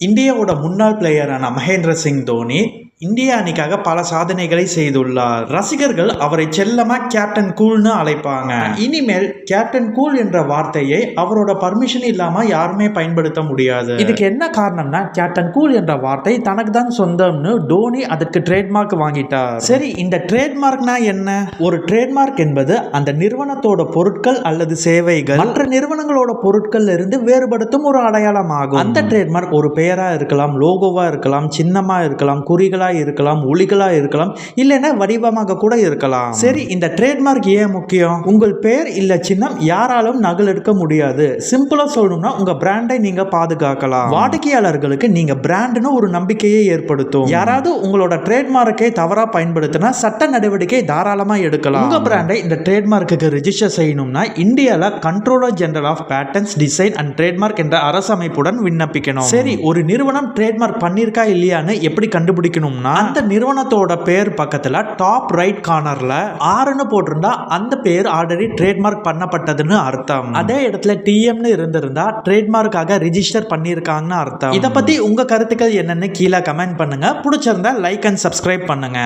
இந்தியாவோட முன்னாள் பிளேயரான மகேந்திர சிங் தோனி இந்திய அணிக்காக பல சாதனைகளை செய்துள்ளார். ரசிகர்கள் அவரை செல்லமா கேப்டன் கூல்னு அழைப்பாங்க. இனிமேல் கேப்டன் கூல் என்ற வார்த்தையை அவரோட பர்மிஷன் இல்லாம யாருமே பயன்படுத்த முடியாது. இதுக்கு என்ன காரணம்னா கேப்டன் கூல் என்ற வார்த்தை தனக்கு தான் சொந்தம்னு டோனி அதற்கு ட்ரேட்மார்க் வாங்கிட்டார். சரி இந்த ட்ரேட்மார்க்னா என்ன? ஒரு ட்ரேட்மார்க் என்பது அந்த நிறுவனத்தோட பொருட்கள் அல்லது சேவைகள் மற்ற நிறுவனங்களோட பொருட்கள்ல இருந்து வேறுபடுத்தும் ஒரு அடையாளம் ஆகும். அந்த ட்ரேட்மார்க் ஒரு பெயரா இருக்கலாம் லோகோவா இருக்கலாம் சின்னமா இருக்கலாம் குறிகளா இருக்கலாம் ஒளிகளா இருக்கலாம் இல்லைன்னா வடிவமாக கூட இருக்கலாம். சரி இந்த ட்ரேட்மார்க் ஏன் முக்கியம்? உங்கள் பெயர் இல்ல சின்னம் யாராலும் நகலெடுக்க முடியாது. சிம்பிளா சொல்லணும்னா உங்க பிராண்டை நீங்க பாதுகாக்கலாம். வாடிக்கையாளர்களுக்கு நீங்க பிராண்ட்னு ஒரு நம்பிக்கையை ஏற்படுத்தும். யாராவது உங்களோட ட்ரேட்மார்க்கை தவறா பயன்படுத்தினா சட்ட நடவடிக்கை தாராளமா எடுக்கலாம். உங்க பிராண்டை இந்த ட்ரேட்மார்க்குக்கு ரெஜிஸ்டர் செய்யணும்னா இந்தியால controller general of patents design and trademark என்ற அரசமைப்புடன் விண்ணப்பிக்கணும். சரி ஒரு நிறுவனம் ட்ரேட்மார்க் பண்ணிருக்கா இல்லையான்னு எப்படி பார்த்தோம்னா அந்த நிறுவனத்தோட பேர் பக்கத்துல டாப் ரைட் கார்னர்ல ஆறுன்னு போட்டிருந்தா அந்த பேர் ஆல்ரெடி ட்ரேட்மார்க் பண்ணப்பட்டதுன்னு அர்த்தம். அதே இடத்துல டிஎம்னு இருந்திருந்தா ட்ரேட்மார்க்காக ரிஜிஸ்டர் பண்ணியிருக்காங்கன்னு அர்த்தம். இதை பத்தி உங்க கருத்துக்கள் என்னன்னு கீழே கமெண்ட் பண்ணுங்க. பிடிச்சிருந்தா லைக் அண்ட் சப்ஸ்கிரைப் பண்ணுங்க.